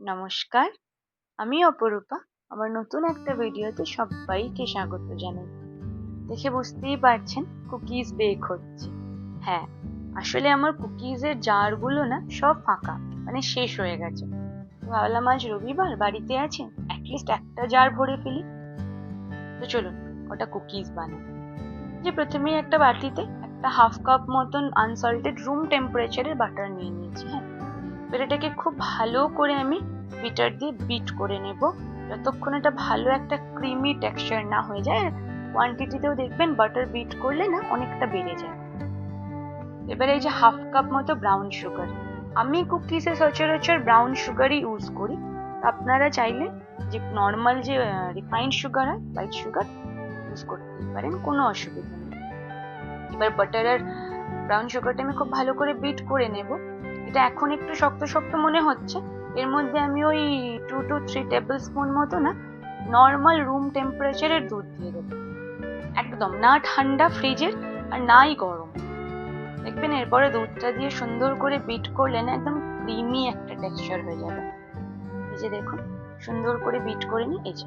নমস্কার, আমি অপরূপা। আমার নতুন একটা ভিডিওতে সবাইকে স্বাগত জানাই। দেখে বুঝতেই পারছেন কুকিজ বেক হচ্ছে হ্যাঁ আসলে আমার কুকিজের জারগুলো না সব ফাঁকা মানে শেষ হয়ে গেছে। ভাবলাম আজ রবিবার, বাড়িতে আছে অ্যাটলিস্ট একটা জার ভরে ফেলি। তো চলুন, ওটা কুকিজ বানাই। যে প্রথমেই একটা বাটিতে একটা হাফ কাপ মতন আনসল্টেড রুম টেম্পারেচারের বাটার নিয়ে নিয়েছি হ্যাঁ। এবার এটাকে খুব ভালো করে আমি বিটার দিয়ে বিট করে নেব। যতক্ষণ এটা ভালো একটা ক্রিমি টেক্সচার না হয়ে যায় কোয়ান্টিটিতেও দেখবেন বাটার বিট করলে না অনেকটা বেড়ে যায়। এবারে এই যে হাফ কাপ মতো ব্রাউন সুগার আমি কুকিজে সচরাচর ব্রাউন সুগারই ইউজ করি। আপনারা চাইলে যে নর্মাল যে রিফাইন্ড সুগার হয় হোয়াইট সুগার ইউজ করতেই পারেন, কোনো অসুবিধা নেই। এবার বাটার আর ব্রাউন সুগারটা আমি খুব ভালো করে বিট করে নেব। এটা এখন একটু শক্ত শক্ত মনে হচ্ছে। এর মধ্যে আমি ওই two two three tablespoon মতো না নর্মাল রুম টেম্পারেচারের দুধ দিয়ে দেবো। একদম, না ঠান্ডা ফ্রিজের আর নাই গরম। দেখবেন এরপরে দুধটা দিয়ে সুন্দর করে বিট করলে না একদম ক্রিমি একটা টেক্সচার হয়ে যাবে। এই যে দেখুন, সুন্দর করে বিট করে নিই এই যে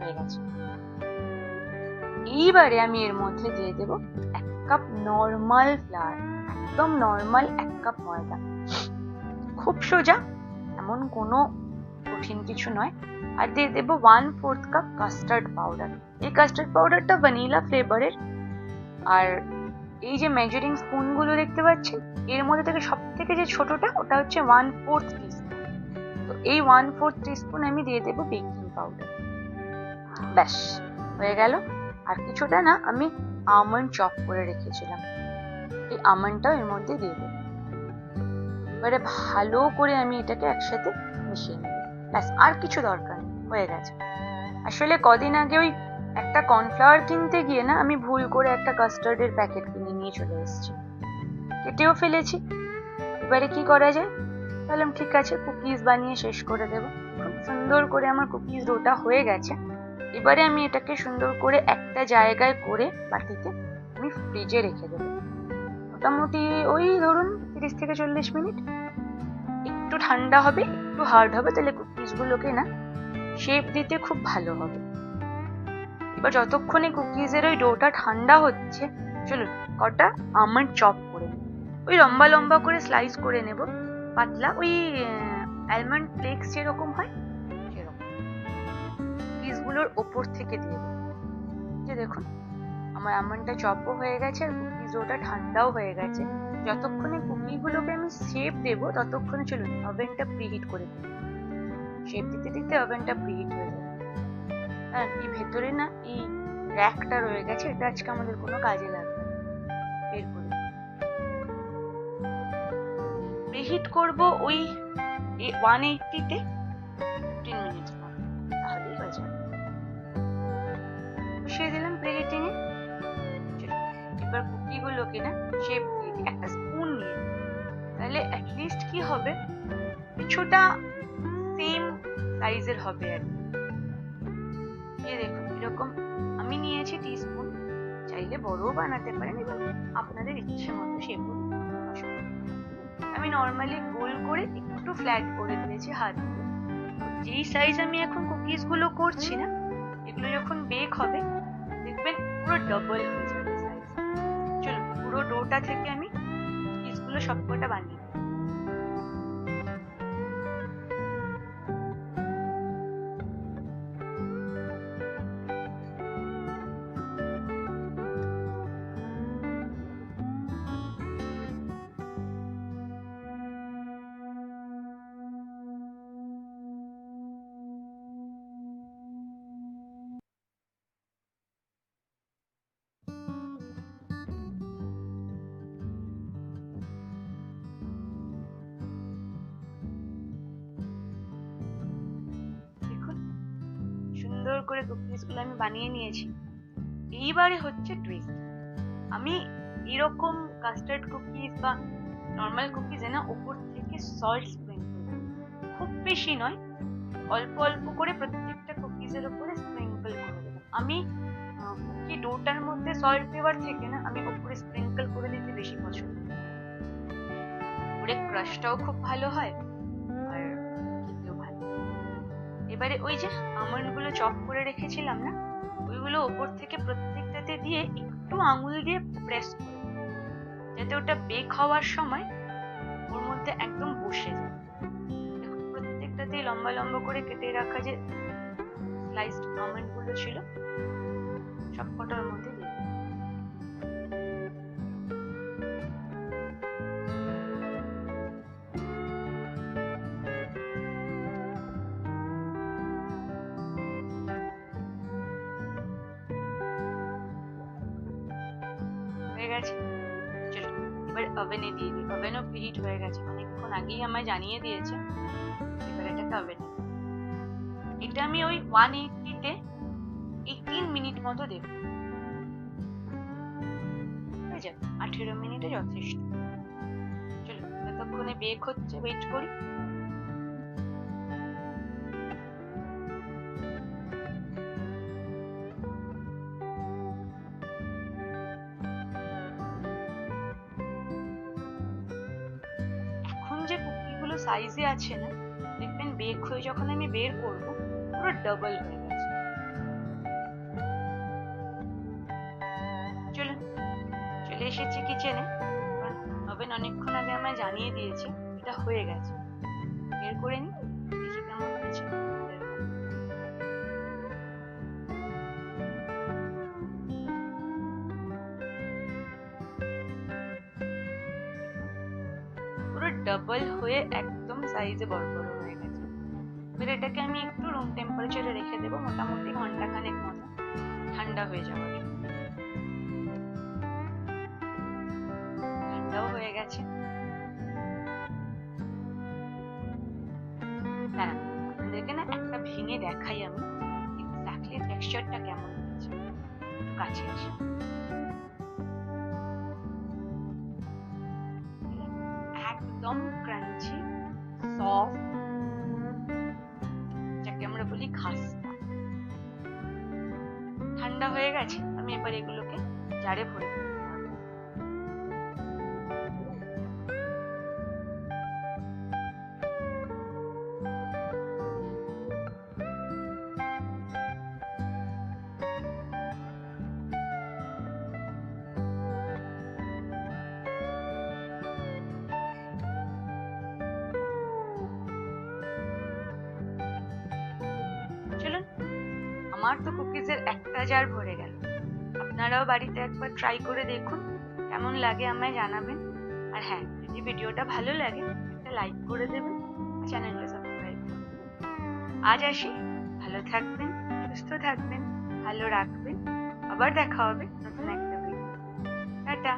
হয়ে গেছে। এইবারে আমি এর মধ্যে দিয়ে দেবো এক কাপ নর্মাল ফ্লাওয়ার একদম নর্মাল এক কাপ ময়দা। খুব সোজা, এমন কোনো কঠিন কিছু নয়। আর দিয়ে দেবো one fourth cup custard powder এই কাস্টার্ড পাউডারটা ভ্যানিলা ফ্লেভারের আর এই যে মেজারিং স্পুনগুলো দেখতে পাচ্ছেন, এর মধ্যে থেকে সব থেকে যে ছোটটা, ওটা হচ্ছে ওয়ান ফোর্থ টিস্পুন তো এই ওয়ান ফোর্থ টিস্পুন আমি দিয়ে দেবো বেকিং পাউডার ব্যাস, হয়ে গেল। আর কিছুটা না আমি আমন্ড চপ করে রেখেছিলাম। এই আমন্ডটাও এর মধ্যে দিয়ে দেবো। এবারে ভালো করে আমি এটাকে একসাথে মিশিয়ে নেব। ব্যাস, আর কিছু দরকার নেই, হয়ে গেছে। আসলে কদিন আগে ওই একটা কর্নফ্লাওয়ার কিনতে গিয়ে না আমি ভুল করে একটা কাস্টার্ডের প্যাকেট কিনে নিয়ে চলে এসেছি। কেটেও ফেলেছি। এবারে কি করা যায়? বললাম, ঠিক আছে, কুকিজ বানিয়ে শেষ করে দেব। খুব সুন্দর করে আমার কুকিজ ডোটা হয়ে গেছে। এবারে আমি এটাকে সুন্দর করে একটা জায়গায় করে বাটিতে আমি ফ্রিজে রেখে দেবো। মোটামুটি ওই ধরুন তিরিশ থেকে চল্লিশ মিনিট। একটু ঠান্ডা হবে, একটু হার্ড হবে, তাহলে কুকিজগুলোকে না শেপ দিতে খুব ভালো হবে। এবার যতক্ষণে কুকিজের ওই ডোটা ঠান্ডা হচ্ছে, চলুন কটা আমন্ড চপ করে ওই লম্বা লম্বা করে স্লাইস করে নেব। পাতলা ওই অ্যালমন্ড ফ্লেক্স যেরকম হয়, সেরকম। কুকিজগুলোর ওপর থেকে দিয়ে দেবো। যে দেখুন আমার আমন্ডটা চপও হয়ে গেছে আর কুকিজ ওটা ঠান্ডাও হয়ে গেছে। যতক্ষণে কুকিগুলোকে আমি শেপ দেবো, ততক্ষণে চলুন ওভেনটা প্রিহিট করে দিই। শেপ দিতে দিতে ওভেনটা প্রিহিট হয়ে যাবে। আর এই ভেতরে না, এই র্যাকটা রয়ে গেছে, এটা আজকে আমাদের কোনো কাজে লাগবে বের করে প্রিহিট করব ওই ওয়ান এইটটিতে ফিফটিন মিনিটস তাহলেই হয়ে যাবে। দিলাম প্রিহিটিং এবার কুকিগুলোকে না শেপ দিয়ে দিই, একটা স্পুন নিয়ে তাহলে অ্যাটলিস্ট কি হবে? কিছুটা সেম সাইজের হবে আর কি। দেখুন, এরকম আমি নিয়েছি টিস্পুন চাইলে বড়ও বানাতে পারেন এবং আপনাদের ইচ্ছে মতো শেপ আমি নর্মালি গোল করে একটু ফ্ল্যাট করে দিয়েছি হাত যেই সাইজ আমি এখন কুকিজগুলো করছি না, এগুলো যখন বেক হবে, দেখবেন পুরো ডবল হয়ে যাবে। পুরো ডোটা থেকে আমি পিসগুলো সবকটা বানিয়ে করে কুকিজগুলো আমি বানিয়ে নিয়েছি। এইবারে হচ্ছে টুইস্ট আমি এরকম কাস্টার্ড কুকিজ বা নর্মাল কুকিজে না উপর থেকে সল্ট স্প্রিঙ্কল খুব বেশি নয়, অল্প অল্প করে প্রত্যেকটা কুকিজের উপরে স্প্রিঙ্কল করে আমি কুকি ডোটার মধ্যে সল্ট দেওয়ার থেকে না, আমি উপরে স্প্রিঙ্কল করে দিতে বেশি পছন্দ করি। ক্রাশটাও খুব ভালো হয়। এবারে ওই যে আমন্ডগুলো চপ করে রেখেছিলাম না, ওইগুলো ওপর থেকে প্রত্যেকটাতে দিয়ে একটু আঙুল দিয়ে প্রেস করে যাতে ওটা বেক হওয়ার সময় ওর মধ্যে একদম বসে যায়। প্রত্যেকটাতে লম্বা লম্বা করে কেটে রাখা যে স্লাইসড আমন্ডগুলো ছিল সব গেছে। চলো, এবার ওভেনে দিয়ে দিই। ওভেনও হিট হয়ে গেছে। অনেকক্ষণ আগেই আমায় জানিয়ে দিয়েছে। এবার এটাকে ওভেনে এটা আমি ওই ওয়ান এইটিতে এইটিন মিনিট মতো দেব। হয়ে যাবে। আঠেরো মিনিটে যথেষ্ট। চলো ততক্ষণে বেক হচ্ছে। ওয়েট করি। সাইজে আছে না, দেখবেন বেক হয়ে যখন আমি বের করব, পুরো ডাবল হয়ে গেছে। চলুন, চলে এসেছি কিচেনে ওভেন অনেকক্ষণ আগে আমায় জানিয়ে দিয়েছে, এটা হয়ে গেছে। বের করে নি। ডাবল হয়ে একদম সাইজে বড় বড় হয়ে গেছে। এবার এটাকে আমি একটু রুম টেম্পারেচারে রেখে দেবো, মোটামুটি ঘণ্টা খানেক মতো। ঠান্ডা হয়ে যাওয়ার। ঠান্ডাও হয়ে গেছে। আপনাদেরকে না একটা ভেঙে দেখাই আমি এক্স্যাক্টলি টেক্সচারটা কেমন হয়েছে। কাছে আসি একদম ক্রাঞ্চি সফট যাকে আমরা বলি খাস্তা। ঠান্ডা হয়ে গেছে, আমি এবার এগুলোকে জারে ভরে আমার তো কুকিজের একটা জার ভরে গেল। আপনারাও বাড়িতে একবার ট্রাই করে দেখুন, কেমন লাগে আমায় জানাবেন। আর হ্যাঁ যদি ভিডিওটা ভালো লাগে, একটা লাইক করে দেবেন চ্যানেলটা সাবস্ক্রাইব আজ আসি, ভালো থাকবেন, সুস্থ থাকবেন, ভালো রাখবেন। আবার দেখা হবে নতুন একটা ভিডিও টাটা।